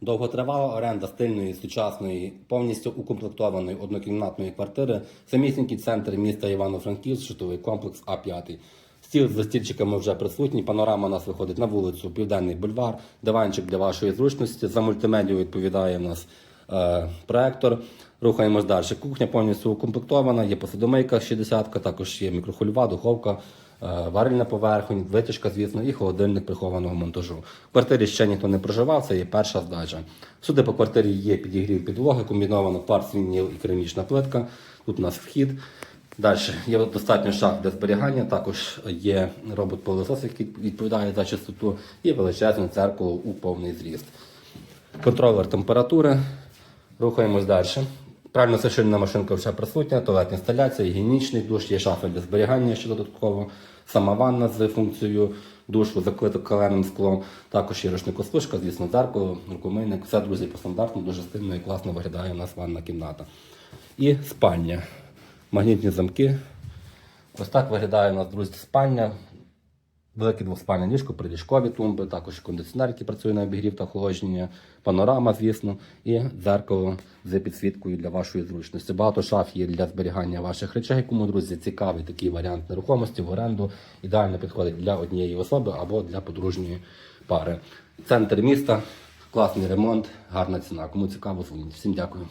Довготривала оренда стильної, сучасної, повністю укомплектованої однокімнатної квартири, самісінький центр міста Івано-Франківськ, житловий комплекс А5. Стіл за стільчиками вже присутній. Панорама нас виходить на вулицю Південний бульвар, диванчик для вашої зручності. За мультимедію відповідає у нас е, проектор. Рухаємось далі. Кухня повністю укомплектована, є посудомийка 60 також є мікрохвильова, духовка, варильна поверхонь, витяжка, звісно, і холодильник прихованого монтажу. В квартирі ще ніхто не проживав, це є перша здача. Сюди по квартирі є підігрів підлоги, комбіновано кварц, вініл і керамічна плитка. Тут у нас вхід. Далі є достатньо шаф для зберігання, також є робот-пилосос, який відповідає за чистоту, і величезне дзеркало у повний зріст. Контролер температури. Рухаємось далі. Правильно сушильна машинка вже присутня, туалетна інсталяція, гігієнічний душ, є шафа для зберігання ще додатково, сама ванна з функцією душу, закрита каленим склом. Також є рушникосушка, звісно, дзеркало, рукомийник. Все, друзі, по стандарту, дуже стильно і класно виглядає у нас ванна кімната. І спальня. Магнітні замки. Ось так виглядає у нас, друзі, спальня. Велике двоспальне ліжко, приліжкові тумби, також кондиціонер, який працює на обігрів та охолодження, панорама, звісно, і дзеркало з підсвіткою для вашої зручності. Багато шаф є для зберігання ваших речей. Кому, друзі, цікавий такий варіант нерухомості в оренду. Ідеально підходить для однієї особи або для подружньої пари. Центр міста, класний ремонт, гарна ціна. Кому цікаво, дзвоніть. Всім дякую.